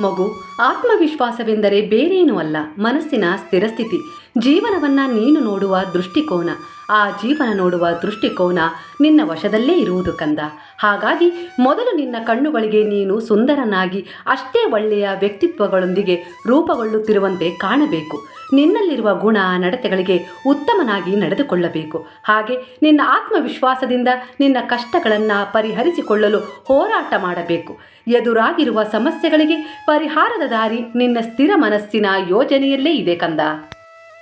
ಮಗು ಆತ್ಮವಿಶ್ವಾಸವೆಂದರೆ ಬೇರೇನೂ ಅಲ್ಲ ಮನಸ್ಸಿನ ಸ್ಥಿರಸ್ಥಿತಿ. ಜೀವನವನ್ನ ನೀನು ನೋಡುವ ದೃಷ್ಟಿಕೋನ. ಆ ಜೀವನ ನೋಡುವ ದೃಷ್ಟಿಕೋನ ನಿನ್ನ ವಶದಲ್ಲೇ ಇರುವುದು ಕಂದ. ಹಾಗಾಗಿ ಮೊದಲು ನಿನ್ನ ಕಣ್ಣುಗಳಿಗೆ ನೀನು ಸುಂದರನಾಗಿ, ಅಷ್ಟೇ ಒಳ್ಳೆಯ ವ್ಯಕ್ತಿತ್ವಗಳೊಂದಿಗೆ ರೂಪುಗೊಳ್ಳುತ್ತಿರುವಂತೆ ಕಾಣಬೇಕು. ನಿನ್ನಲ್ಲಿರುವ ಗುಣ ನಡತೆಗಳಿಗೆ ಉತ್ತಮನಾಗಿ ನಡೆದುಕೊಳ್ಳಬೇಕು. ಹಾಗೆ ನಿನ್ನ ಆತ್ಮವಿಶ್ವಾಸದಿಂದ ನಿನ್ನ ಕಷ್ಟಗಳನ್ನು ಪರಿಹರಿಸಿಕೊಳ್ಳಲು ಹೋರಾಟ ಮಾಡಬೇಕು. ಎದುರಾಗಿರುವ ಸಮಸ್ಯೆಗಳಿಗೆ ಪರಿಹಾರದ ದಾರಿ ನಿನ್ನ ಸ್ಥಿರ ಮನಸ್ಸಿನ ಯೋಜನೆಯಲ್ಲೇ ಇದೆ ಕಂದ.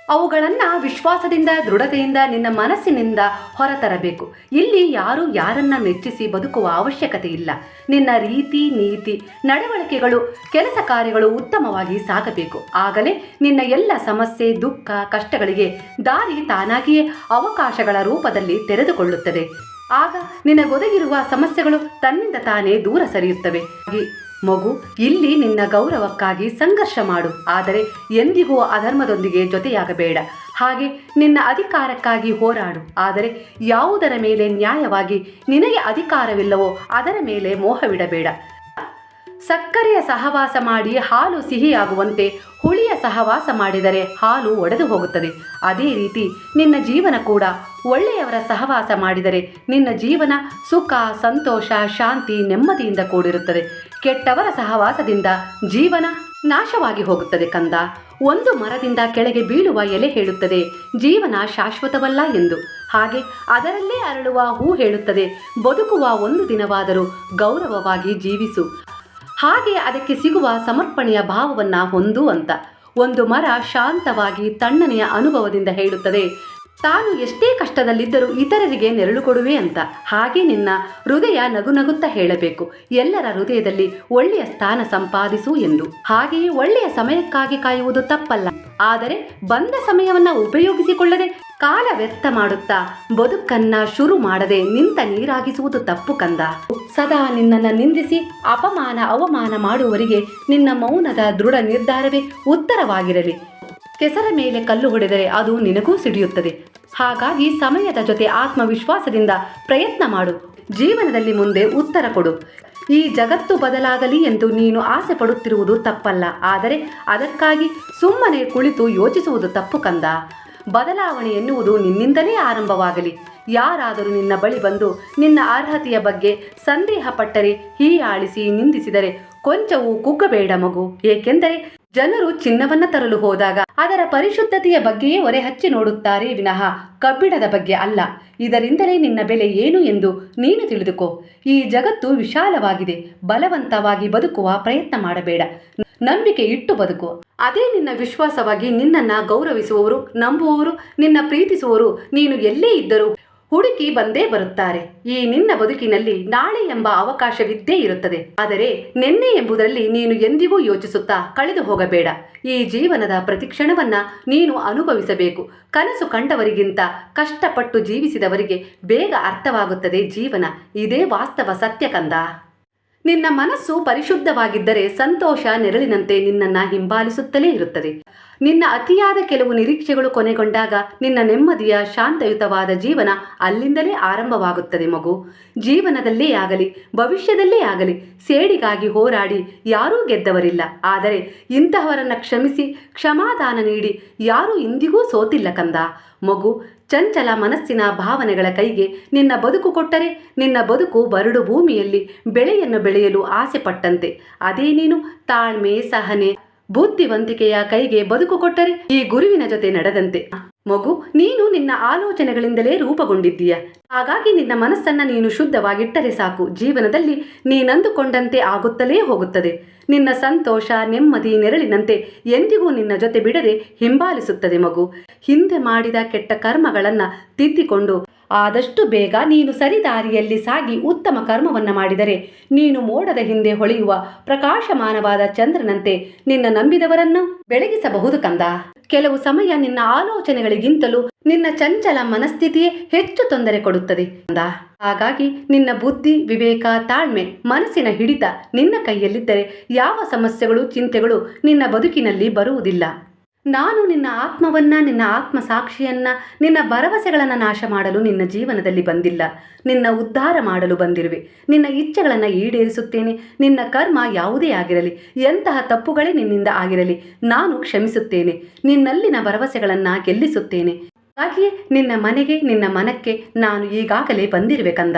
ಅವುಗಳನ್ನು ವಿಶ್ವಾಸದಿಂದ, ದೃಢತೆಯಿಂದ, ನಿನ್ನ ಮನಸ್ಸಿನಿಂದ ಹೊರತರಬೇಕು. ಇಲ್ಲಿ ಯಾರು ಯಾರನ್ನ ಮೆಚ್ಚಿಸಿ ಬದುಕುವ ಅವಶ್ಯಕತೆ ಇಲ್ಲ. ನಿನ್ನ ರೀತಿ, ನೀತಿ, ನಡವಳಿಕೆಗಳು, ಕೆಲಸ ಕಾರ್ಯಗಳು ಉತ್ತಮವಾಗಿ ಸಾಗಬೇಕು. ಆಗಲೇ ನಿನ್ನ ಎಲ್ಲ ಸಮಸ್ಯೆ, ದುಃಖ, ಕಷ್ಟಗಳಿಗೆ ದಾರಿ ತಾನಾಗಿಯೇ ಅವಕಾಶಗಳ ರೂಪದಲ್ಲಿ ತೆರೆದುಕೊಳ್ಳುತ್ತದೆ. ಆಗ ನಿನಗೊದಗಿರುವ ಸಮಸ್ಯೆಗಳು ತನ್ನಿಂದ ತಾನೇ ದೂರ ಸರಿಯುತ್ತವೆ. ಮಗು, ಇಲ್ಲಿ ನಿನ್ನ ಗೌರವಕ್ಕಾಗಿ ಸಂಘರ್ಷ ಮಾಡು. ಆದರೆ ಎಂದಿಗೂ ಅಧರ್ಮದೊಂದಿಗೆ ಜೊತೆಯಾಗಬೇಡ. ಹಾಗೆ ನಿನ್ನ ಅಧಿಕಾರಕ್ಕಾಗಿ ಹೋರಾಡು. ಆದರೆ ಯಾವುದರ ಮೇಲೆ ನ್ಯಾಯವಾಗಿ ನಿನಗೆ ಅಧಿಕಾರವಿಲ್ಲವೋ ಅದರ ಮೇಲೆ ಮೋಹವಿಡಬೇಡ. ಸಕ್ಕರೆಯ ಸಹವಾಸ ಮಾಡಿ ಹಾಲು ಸಿಹಿಯಾಗುವಂತೆ ಹುಳಿಯ ಸಹವಾಸ ಮಾಡಿದರೆ ಹಾಲು ಒಡೆದು ಹೋಗುತ್ತದೆ. ಅದೇ ರೀತಿ ನಿನ್ನ ಜೀವನ ಕೂಡ ಒಳ್ಳೆಯವರ ಸಹವಾಸ ಮಾಡಿದರೆ ನಿನ್ನ ಜೀವನ ಸುಖ, ಸಂತೋಷ, ಶಾಂತಿ, ನೆಮ್ಮದಿಯಿಂದ ಕೂಡಿರುತ್ತದೆ. ಕೆಟ್ಟವರ ಸಹವಾಸದಿಂದ ಜೀವನ ನಾಶವಾಗಿ ಹೋಗುತ್ತದೆ ಕಂದ. ಒಂದು ಮರದಿಂದ ಕೆಳಗೆ ಬೀಳುವ ಎಲೆ ಹೇಳುತ್ತದೆ, ಜೀವನ ಶಾಶ್ವತವಲ್ಲ ಎಂದು. ಹಾಗೆ ಅದರಲ್ಲೇ ಅರಳುವ ಹೂ ಹೇಳುತ್ತದೆ, ಬದುಕುವ ಒಂದು ದಿನವಾದರೂ ಗೌರವವಾಗಿ ಜೀವಿಸು. ಹಾಗೆ ಅದಕ್ಕೆ ಸಿಗುವ ಸಮರ್ಪಣೆಯ ಭಾವವನ್ನ ಹೊಂದು ಅಂತ. ಒಂದು ಮರ ಶಾಂತವಾಗಿ ತಣ್ಣನೆಯ ಅನುಭವದಿಂದ ಹೇಳುತ್ತದೆ ತಾನು ಎಷ್ಟೇ ಕಷ್ಟದಲ್ಲಿದ್ದರೂ ಇತರರಿಗೆ ನೆರಳು ಕೊಡುವೆ ಅಂತ. ಹಾಗೆ ನಿನ್ನ ಹೃದಯ ನಗು ನಗುತ್ತಾ ಹೇಳಬೇಕು. ಎಲ್ಲರ ಹೃದಯದಲ್ಲಿ ಒಳ್ಳೆಯ ಸ್ಥಾನ ಸಂಪಾದಿಸು ಎಂದು. ಹಾಗೆಯೇ ಒಳ್ಳೆಯ ಸಮಯಕ್ಕಾಗಿ ಕಾಯುವುದು ತಪ್ಪಲ್ಲ. ಆದರೆ ಬಂದ ಸಮಯವನ್ನ ಉಪಯೋಗಿಸಿಕೊಳ್ಳದೆ ಕಾಲ ವ್ಯರ್ಥ ಮಾಡುತ್ತಾ ಬದುಕನ್ನ ಶುರು ಮಾಡದೆ ನಿಂತ ನೀರಾಗಿಸುವುದು ತಪ್ಪು ಕಂದ. ಸದಾ ನಿನ್ನನ್ನು ನಿಂದಿಸಿ ಅಪಮಾನ ಅವಮಾನ ಮಾಡುವವರಿಗೆ ನಿನ್ನ ಮೌನದ ದೃಢ ನಿರ್ಧಾರವೇ ಉತ್ತರವಾಗಿರಲಿ. ಕೆಸರ ಮೇಲೆ ಕಲ್ಲು ಹೊಡೆದರೆ ಅದು ನಿನಗೂ ಸಿಡಿಯುತ್ತದೆ. ಹಾಗಾಗಿ ಸಮಯದ ಜೊತೆ ಆತ್ಮವಿಶ್ವಾಸದಿಂದ ಪ್ರಯತ್ನ ಮಾಡು. ಜೀವನದಲ್ಲಿ ಮುಂದೆ ಉತ್ತರ ಕೊಡು. ಈ ಜಗತ್ತು ಬದಲಾಗಲಿ ಎಂದು ನೀನು ಆಸೆ ಪಡುತ್ತಿರುವುದು ತಪ್ಪಲ್ಲ. ಆದರೆ ಅದಕ್ಕಾಗಿ ಸುಮ್ಮನೆ ಕುಳಿತು ಯೋಚಿಸುವುದು ತಪ್ಪು ಕಂದ. ಬದಲಾವಣೆ ಎನ್ನುವುದು ನಿನ್ನಿಂದಲೇ ಆರಂಭವಾಗಲಿ. ಯಾರಾದರೂ ನಿನ್ನ ಬಳಿ ಬಂದು ನಿನ್ನ ಅರ್ಹತೆಯ ಬಗ್ಗೆ ಸಂದೇಹ ಪಟ್ಟರೆ ಹೀಯಾಳಿಸಿ ನಿಂದಿಸಿದರೆ ಕೊಂಚವೂ ಕುಗ್ಗಬೇಡ ಮಗು. ಏಕೆಂದರೆ ಜನರು ಚಿನ್ನವನ್ನ ತರಲು ಹೋದಾಗ ಅದರ ಪರಿಶುದ್ಧತೆಯ ಬಗ್ಗೆಯೇ ಒರೆ ಹಚ್ಚಿ ನೋಡುತ್ತಾರೆ ವಿನಃ ಕಬ್ಬಿಣದ ಬಗ್ಗೆ ಅಲ್ಲ. ಇದರಿಂದಲೇ ನಿನ್ನ ಬೆಲೆ ಏನು ಎಂದು ನೀನು ತಿಳಿದುಕೋ. ಈ ಜಗತ್ತು ವಿಶಾಲವಾಗಿದೆ. ಬಲವಂತವಾಗಿ ಬದುಕುವ ಪ್ರಯತ್ನ ಮಾಡಬೇಡ. ನಂಬಿಕೆ ಇಟ್ಟು ಬದುಕು. ಅದೇ ನಿನ್ನ ವಿಶ್ವಾಸವಾಗಿ ನಿನ್ನನ್ನ ಗೌರವಿಸುವವರು, ನಂಬುವವರು, ನಿನ್ನ ಪ್ರೀತಿಸುವವರು ನೀನು ಎಲ್ಲೇ ಇದ್ದರೂ ಹುಡುಕಿ ಬಂದೇ ಬರುತ್ತಾರೆ. ಈ ನಿನ್ನ ಬದುಕಿನಲ್ಲಿ ನಾಳೆ ಎಂಬ ಅವಕಾಶವಿದ್ದೇ ಇರುತ್ತದೆ. ಆದರೆ ನಿನ್ನೆ ಎಂಬುದರಲ್ಲಿ ನೀನು ಎಂದಿಗೂ ಯೋಚಿಸುತ್ತಾ ಕಳೆದು ಹೋಗಬೇಡ. ಈ ಜೀವನದ ಪ್ರತಿಕ್ಷಣವನ್ನ ನೀನು ಅನುಭವಿಸಬೇಕು. ಕನಸು ಕಂಡವರಿಗಿಂತ ಕಷ್ಟಪಟ್ಟು ಜೀವಿಸಿದವರಿಗೆ ಬೇಗ ಅರ್ಥವಾಗುತ್ತದೆ ಜೀವನ. ಇದೇ ವಾಸ್ತವ ಸತ್ಯಕಂದ ನಿನ್ನ ಮನಸ್ಸು ಪರಿಶುದ್ಧವಾಗಿದ್ದರೆ ಸಂತೋಷ ನೆರಳಿನಂತೆ ನಿನ್ನನ್ನು ಹಿಂಬಾಲಿಸುತ್ತಲೇ ಇರುತ್ತದೆ. ನಿನ್ನ ಅತಿಯಾದ ಕೆಲವು ನಿರೀಕ್ಷೆಗಳು ಕೊನೆಗೊಂಡಾಗ ನಿನ್ನ ನೆಮ್ಮದಿಯ ಶಾಂತಯುತವಾದ ಜೀವನ ಅಲ್ಲಿಂದಲೇ ಆರಂಭವಾಗುತ್ತದೆ ಮಗು. ಜೀವನದಲ್ಲೇ ಆಗಲಿ, ಭವಿಷ್ಯದಲ್ಲೇ ಆಗಲಿ, ಸೇಡಿಗಾಗಿ ಹೋರಾಡಿ ಯಾರೂ ಗೆದ್ದವರಿಲ್ಲ. ಆದರೆ ಇಂತಹವರನ್ನ ಕ್ಷಮಿಸಿ, ಕ್ಷಮಾದಾನ ನೀಡಿ ಯಾರೂ ಇಂದಿಗೂ ಸೋತಿಲ್ಲ ಕಂದ. ಮಗು, ಚಂಚಲ ಮನಸ್ಸಿನ ಭಾವನೆಗಳ ಕೈಗೆ ನಿನ್ನ ಬದುಕು ಕೊಟ್ಟರೆ ನಿನ್ನ ಬದುಕು ಬರಡು ಭೂಮಿಯಲ್ಲಿ ಬೆಳೆಯನ್ನು ಬೆಳೆಯಲು ಆಸೆ ಪಟ್ಟಂತೆ. ಅದೇ ನೀನು ತಾಳ್ಮೆ, ಸಹನೆ ಬುದ್ಧಿವಂತಿಕೆಯ ಕೈಗೆ ಬದುಕು ಕೊಟ್ಟರೆ ಈ ಗುರುವಿನ ಜೊತೆ ನಡೆದಂತೆ. ಮಗು, ನೀನು ನಿನ್ನ ಆಲೋಚನೆಗಳಿಂದಲೇ ರೂಪುಗೊಂಡಿದ್ದೀಯ. ಹಾಗಾಗಿ ನಿನ್ನ ಮನಸ್ಸನ್ನ ನೀನು ಶುದ್ಧವಾಗಿಟ್ಟರೆ ಸಾಕು. ಜೀವನದಲ್ಲಿ ನೀನಂದುಕೊಂಡಂತೆ ಆಗುತ್ತಲೇ ಹೋಗುತ್ತದೆ. ನಿನ್ನ ಸಂತೋಷ, ನೆಮ್ಮದಿ ನೆರಳಿನಂತೆ ಎಂದಿಗೂ ನಿನ್ನ ಜೊತೆ ಬಿಡದೆ ಹಿಂಬಾಲಿಸುತ್ತದೆ ಮಗು. ಹಿಂದೆ ಮಾಡಿದ ಕೆಟ್ಟ ಕರ್ಮಗಳನ್ನ ತಿದ್ದಿಕೊಂಡು ಆದಷ್ಟು ಬೇಗ ನೀನು ಸರಿದಾರಿಯಲ್ಲಿ ಸಾಗಿ ಉತ್ತಮ ಕರ್ಮವನ್ನು ಮಾಡಿದರೆ ನೀನು ಮೋಡದ ಹಿಂದೆ ಹೊಳೆಯುವ ಪ್ರಕಾಶಮಾನವಾದ ಚಂದ್ರನಂತೆ ನಿನ್ನ ನಂಬಿದವರನ್ನು ಬೆಳಗಿಸಬಹುದು ಕಂದ. ಕೆಲವು ಸಮಯ ನಿನ್ನ ಆಲೋಚನೆಗಳಿಗಿಂತಲೂ ನಿನ್ನ ಚಂಚಲ ಮನಸ್ಥಿತಿಯೇ ಹೆಚ್ಚು ತೊಂದರೆ ಕೊಡುತ್ತದೆ ಕಂದ. ಹಾಗಾಗಿ ನಿನ್ನ ಬುದ್ಧಿ, ವಿವೇಕ, ತಾಳ್ಮೆ, ಮನಸ್ಸಿನ ಹಿಡಿತ ನಿನ್ನ ಕೈಯಲ್ಲಿದ್ದರೆ ಯಾವ ಸಮಸ್ಯೆಗಳು, ಚಿಂತೆಗಳು ನಿನ್ನ ಬದುಕಿನಲ್ಲಿ ಬರುವುದಿಲ್ಲ. ನಾನು ನಿನ್ನ ಆತ್ಮವನ್ನ, ನಿನ್ನ ಆತ್ಮ ಸಾಕ್ಷಿಯನ್ನ, ನಿನ್ನ ಭರವಸೆಗಳನ್ನು ನಾಶ ಮಾಡಲು ನಿನ್ನ ಜೀವನದಲ್ಲಿ ಬಂದಿಲ್ಲ. ನಿನ್ನ ಉದ್ಧಾರ ಮಾಡಲು ಬಂದಿರುವೆ. ನಿನ್ನ ಇಚ್ಛೆಗಳನ್ನು ಈಡೇರಿಸುತ್ತೇನೆ. ನಿನ್ನ ಕರ್ಮ ಯಾವುದೇ ಆಗಿರಲಿ, ಎಂತಹ ತಪ್ಪುಗಳೇ ನಿನ್ನಿಂದ ಆಗಿರಲಿ, ನಾನು ಕ್ಷಮಿಸುತ್ತೇನೆ. ನಿನ್ನಲ್ಲಿನ ಭರವಸೆಗಳನ್ನು ಗೆಲ್ಲಿಸುತ್ತೇನೆ. ಹಾಗೆಯೇ ನಿನ್ನ ಮನೆಗೆ, ನಿನ್ನ ಮನಕ್ಕೆ ನಾನು ಈಗಾಗಲೇ ಬಂದಿರುವೆ ಕಂದ.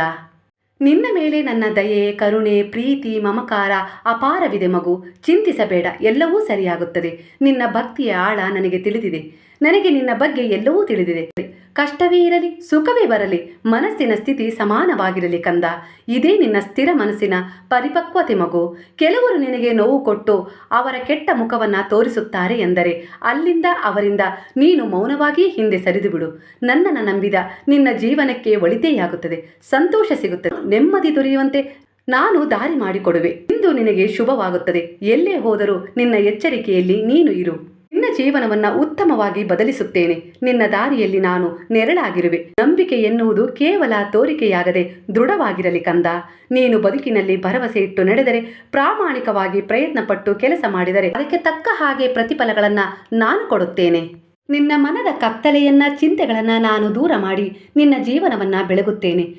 ನಿನ್ನ ಮೇಲೆ ನನ್ನ ದಯೆ, ಕರುಣೆ, ಪ್ರೀತಿ, ಮಮಕಾರ ಅಪಾರವಿದೆ ಮಗು. ಚಿಂತಿಸಬೇಡ, ಎಲ್ಲವೂ ಸರಿಯಾಗುತ್ತದೆ. ನಿನ್ನ ಭಕ್ತಿಯ ಆಳ ನನಗೆ ತಿಳಿದಿದೆ. ನನಗೆ ನಿನ್ನ ಬಗ್ಗೆ ಎಲ್ಲವೂ ತಿಳಿದಿದೆ. ಕಷ್ಟವೇ ಇರಲಿ, ಸುಖವೇ ಬರಲಿ, ಮನಸ್ಸಿನ ಸ್ಥಿತಿ ಸಮಾನವಾಗಿರಲಿ ಕಂದ. ಇದೇ ನಿನ್ನ ಸ್ಥಿರ ಮನಸ್ಸಿನ ಪರಿಪಕ್ವತೆ ಮಗು. ಕೆಲವರು ನಿನಗೆ ನೋವು ಕೊಟ್ಟು ಅವರ ಕೆಟ್ಟ ಮುಖವನ್ನು ತೋರಿಸುತ್ತಾರೆ ಎಂದರೆ ಅಲ್ಲಿಂದ ಅವರಿಂದ ನೀನು ಮೌನವಾಗಿ ಹಿಂದೆ ಸರಿದು ಬಿಡು ನನ್ನನ್ನು ನಂಬಿದ ನಿನ್ನ ಜೀವನಕ್ಕೆ ಒಳಿತೆಯಾಗುತ್ತದೆ, ಸಂತೋಷ ಸಿಗುತ್ತದೆ. ನೆಮ್ಮದಿ ದೊರೆಯುವಂತೆ ನಾನು ದಾರಿ ಮಾಡಿಕೊಡುವೆ. ಇಂದು ನಿನಗೆ ಶುಭವಾಗುತ್ತದೆ. ಎಲ್ಲೇ ಹೋದರೂ ನಿನ್ನ ಎಚ್ಚರಿಕೆಯಲ್ಲಿ ನೀನು ಇರು. ನಿನ್ನ ಜೀವನವನ್ನ ಉತ್ತಮವಾಗಿ ಬದಲಿಸುತ್ತೇನೆ. ನಿನ್ನ ದಾರಿಯಲ್ಲಿ ನಾನು ನೆರಳಾಗಿರುವೆ. ನಂಬಿಕೆ ಎನ್ನುವುದು ಕೇವಲ ತೋರಿಕೆಯಾಗದೆ ದೃಢವಾಗಿರಲಿ ಕಂದ. ನೀನು ಬದುಕಿನಲ್ಲಿ ಭರವಸೆ ಇಟ್ಟು ನಡೆದರೆ, ಪ್ರಾಮಾಣಿಕವಾಗಿ ಪ್ರಯತ್ನಪಟ್ಟು ಕೆಲಸ ಮಾಡಿದರೆ ಅದಕ್ಕೆ ತಕ್ಕ ಹಾಗೆ ಪ್ರತಿಫಲಗಳನ್ನ ನಾನು ಕೊಡುತ್ತೇನೆ. ನಿನ್ನ ಮನದ ಕತ್ತಲೆಯನ್ನ, ಚಿಂತೆಗಳನ್ನ ನಾನು ದೂರ ಮಾಡಿ ನಿನ್ನ ಜೀವನವನ್ನ ಬೆಳಗುತ್ತೇನೆ.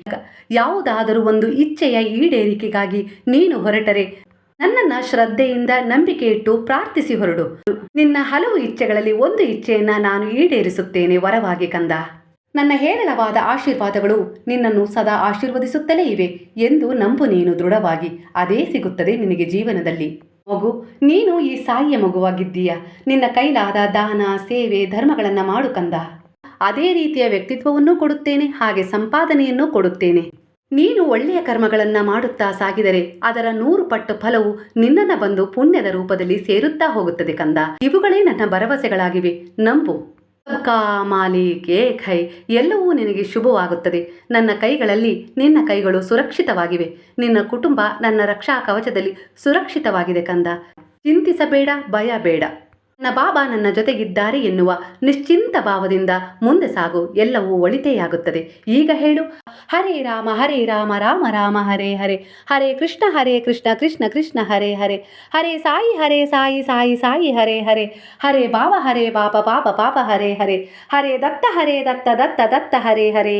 ಯಾವುದಾದರೂ ಒಂದು ಇಚ್ಛೆಯ ಈಡೇರಿಕೆಗಾಗಿ ನೀನು ಹೊರಟರೆ ನನ್ನನ್ನ ಶ್ರದ್ಧೆಯಿಂದ ನಂಬಿಕೆ ಇಟ್ಟು ಪ್ರಾರ್ಥಿಸಿ ಹೊರಡು. ನಿನ್ನ ಹಲವು ಇಚ್ಛೆಗಳಲ್ಲಿ ಒಂದು ಇಚ್ಛೆಯನ್ನ ನಾನು ಈಡೇರಿಸುತ್ತೇನೆ, ವರವಾಗಿ ಕಂದ. ನನ್ನ ಹೇರಳವಾದ ಆಶೀರ್ವಾದಗಳು ನಿನ್ನನ್ನು ಸದಾ ಆಶೀರ್ವದಿಸುತ್ತಲೇ ಇವೆ ಎಂದು ನಂಬು ನೀನು ದೃಢವಾಗಿ. ಅದೇ ಸಿಗುತ್ತದೆ ನಿನಗೆ ಜೀವನದಲ್ಲಿ. ಮಗು, ನೀನು ಈ ಸಾಯಿಯ ಮಗುವಾಗಿದ್ದೀಯ. ನಿನ್ನ ಕೈಲಾದ ದಾನ, ಸೇವೆ, ಧರ್ಮಗಳನ್ನು ಮಾಡು ಕಂದ. ಅದೇ ರೀತಿಯ ವ್ಯಕ್ತಿತ್ವವನ್ನು ಕೊಡುತ್ತೇನೆ, ಹಾಗೆ ಸಂಪಾದನೆಯನ್ನು ಕೊಡುತ್ತೇನೆ. ನೀನು ಒಳ್ಳೆಯ ಕರ್ಮಗಳನ್ನು ಮಾಡುತ್ತಾ ಸಾಗಿದರೆ ಅದರ ನೂರು ಪಟ್ಟು ಫಲವು ನಿನ್ನನ್ನು ಬಂದು ಪುಣ್ಯದ ರೂಪದಲ್ಲಿ ಸೇರುತ್ತಾ ಹೋಗುತ್ತದೆ ಕಂದ. ಇವುಗಳೇ ನನ್ನ ಭರವಸೆಗಳಾಗಿವೆ. ನಂಬು. ಕಾ ಮಾಲಿಕ್ ಖೈ. ಎಲ್ಲವೂ ನಿನಗೆ ಶುಭವಾಗುತ್ತದೆ. ನನ್ನ ಕೈಗಳಲ್ಲಿ ನಿನ್ನ ಕೈಗಳು ಸುರಕ್ಷಿತವಾಗಿವೆ. ನಿನ್ನ ಕುಟುಂಬ ನನ್ನ ರಕ್ಷಾ ಕವಚದಲ್ಲಿ ಸುರಕ್ಷಿತವಾಗಿದೆ ಕಂದ. ಚಿಂತಿಸಬೇಡ ಭಯ ಬೇಡ ನನ್ನ ಬಾಬಾ ನನ್ನ ಜೊತೆಗಿದ್ದಾರೆ ಎನ್ನುವ ನಿಶ್ಚಿಂತ ಭಾವದಿಂದ ಮುಂದೆ ಸಾಗು, ಎಲ್ಲವೂ ಒಳಿತೆಯಾಗುತ್ತದೆ. ಈಗ ಹೇಳು. ಹರೇ ರಾಮ ಹರೇ ರಾಮ ರಾಮ ರಾಮ, ಹರೇ ಹರೇ. ಹರೇ ಕೃಷ್ಣ ಹರೇ ಕೃಷ್ಣ ಕೃಷ್ಣ ಕೃಷ್ಣ, ಹರೇ ಹರೇ. ಹರೇ ಸಾಯಿ ಹರೇ ಸಾಯಿ ಸಾಯಿ ಸಾಯಿ, ಹರೇ ಹರೇ. ಹರೇ ಬಾಬ ಹರೇ ಬಾಪ ಪಾಪ ಪಾಪ ಹರೇ ಹರೇ. ಹರೇ ದತ್ತ ಹರೇ ದತ್ತ ದತ್ತ ದತ್ತ, ಹರೇ ಹರೇ.